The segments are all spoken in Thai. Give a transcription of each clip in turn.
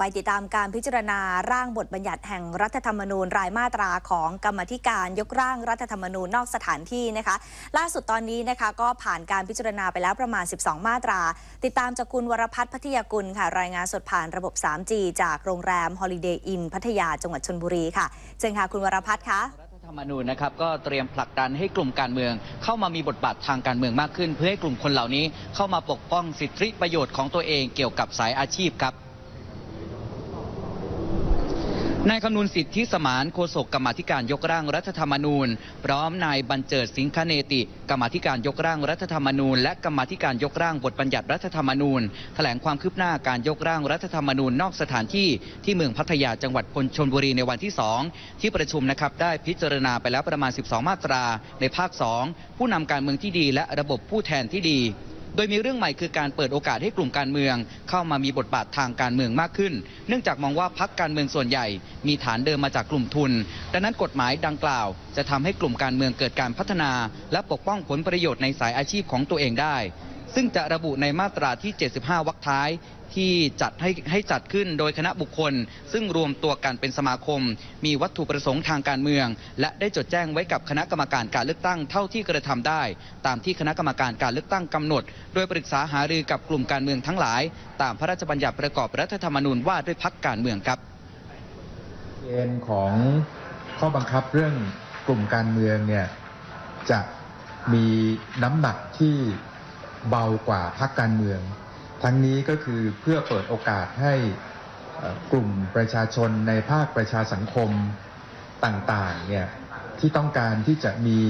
ไปติดตามการพิจารณาร่างบทบัญญัติแห่งรัฐธรรมนูญรายมาตราของกรรมธิการยกร่างรัฐธรรมนูญนอกสถานที่นะคะ ล่าสุดตอนนี้นะคะก็ผ่านการพิจารณาไปแล้วประมาณ 12 มาตรา ติดตามจากคุณวรพัฒน์พัทยากุลค่ะ รายงานสดผ่านระบบ 3G จากโรงแรม Holiday Inn พัทยาจังหวัดชนบุรีค่ะเชิญค่ะคุณวรพัฒน์คะรัฐธรรมนูญนะครับก็เตรียมผลักดันให้กลุ่มการเมือง เข้ามามีบทบาททางการเมืองมากขึ้น เพื่อให้กลุ่มคนเหล่านี้เข้ามาปกป้องสิทธิประโยชน์ของตัวเองเกี่ยวกับสายอาชีพครับ นายคำนูนสิทธิสมานโฆษกกรรมธิการยกร่างรัฐธรรมนูญ พร้อมนายบัญเจิดสิงคเนติ กรรมธิการยกร่างรัฐธรรมนูญ และกรรมธิการยกร่างบทบัญญัติรัฐธรรมนูญ แถลงความคืบหน้าการยกร่างรัฐธรรมนูญนอกสถานที่ที่เมืองพัทยาจังหวัดพลชนบุรีในวันที่ 2 ที่ประชุมนะครับได้พิจารณาไปแล้วประมาณ 12 มาตรา ในภาค 2 ผู้นำการเมืองที่ดี และระบบผู้แทนที่ดี โดยมีเรื่องใหม่คือการเปิดโอกาสให้กลุ่มการเมือง เข้ามามีบทบาททางการเมืองมากขึ้น เนื่องจากมองว่าพักการเมืองส่วนใหญ่ มีฐานเดิมมาจากกลุ่มทุน ดังนั้นกฎหมายดังกล่าว จะทำให้กลุ่มการเมืองเกิดการพัฒนา และปกป้องผลประโยชน์ในสายอาชีพของตัวเองได้ ซึ่งจะระบุในมาตราที่ 75 วรรคท้ายที่จัดให้ให้จัดขึ้นโดยคณะบุคคล ซึ่งรวมตัวกันเป็นสมาคม มีวัตถุประสงค์ทางการเมือง และได้จดแจ้งไว้กับคณะกรรมการการเลือกตั้งเท่าที่กระทำได้ ตามที่คณะกรรมการการเลือกตั้งกำหนด โดยปรึกษาหารือกับกลุ่มการเมืองทั้งหลาย ตามพระราชบัญญัติประกอบรัฐธรรมนูญว่าด้วยพักการเมืองครับเกณฑ์ของข้อบังคับเรื่องกลุ่มการเมืองเนี่ยจะมีน้ำหนักที่ เบากว่าพรรคการเมือง ทั้งนี้ก็คือเพื่อเปิดโอกาสให้กลุ่มประชาชนในภาคประชาสังคมต่างๆเนี่ยที่ต้องการที่จะมี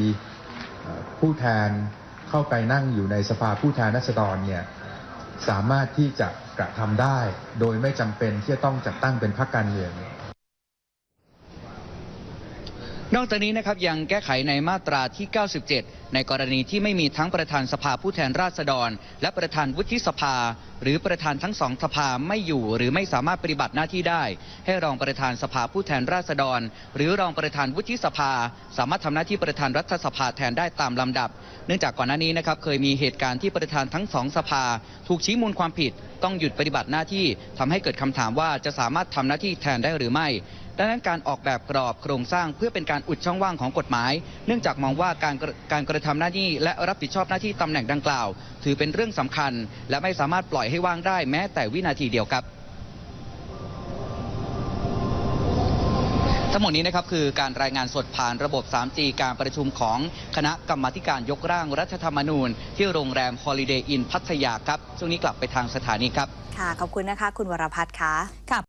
ผู้แทนเข้าไปนั่งอยู่ในสภาผู้แทนราษฎรเนี่ยสามารถที่จะกระทำได้ โดยไม่จำเป็นที่จะต้องจัดตั้งเป็นพรรคการเมือง นอกจากนี้นะครับยังแก้ไขในมาตราที่ 97 ในกรณีที่ไม่มีทั้งประธานสภาผู้แทนราษฎร และประธานวุฒิสภา หรือประธานทั้งสองสภาไม่อยู่ หรือไม่สามารถปฏิบัติหน้าที่ได้ ให้รองประธานสภาผู้แทนราษฎร หรือรองประธานวุฒิสภา สามารถทำหน้าที่ประธานรัฐสภาแทนได้ตามลำดับ เนื่องจากก่อนหน้านี้นะครับเคยมีเหตุการณ์ที่ประธานทั้งสองสภา ถูกชี้มูลความผิด ต้องหยุดปฏิบัติหน้าที่ทำให้เกิดคำถามว่าจะสามารถทำหน้าที่แทนได้หรือไม่ ดังนั้นการออกแบบกรอบโครงสร้างเพื่อเป็นการอุดช่องว่างของกฎหมาย เนื่องจากมองว่าการการกระทำหน้าที่และรับผิดชอบหน้าที่ตำแหน่งดังกล่าว ถือเป็นเรื่องสำคัญ และไม่สามารถปล่อยให้ว่างได้แม้แต่วินาทีเดียวครับทั้งหมดนี้นะครับคือการรายงานสดผ่านระบบ 3G การประชุมของคณะกรรมาการยกร่างรัฐธรรมนูญ ที่โรงแรม Holiday Inn พัทยาครับ ช่วงนี้กลับไปทางสถานีครับ ค่ะ ขอบคุณนะคะ คุณวรพัฒน์คะค่ะ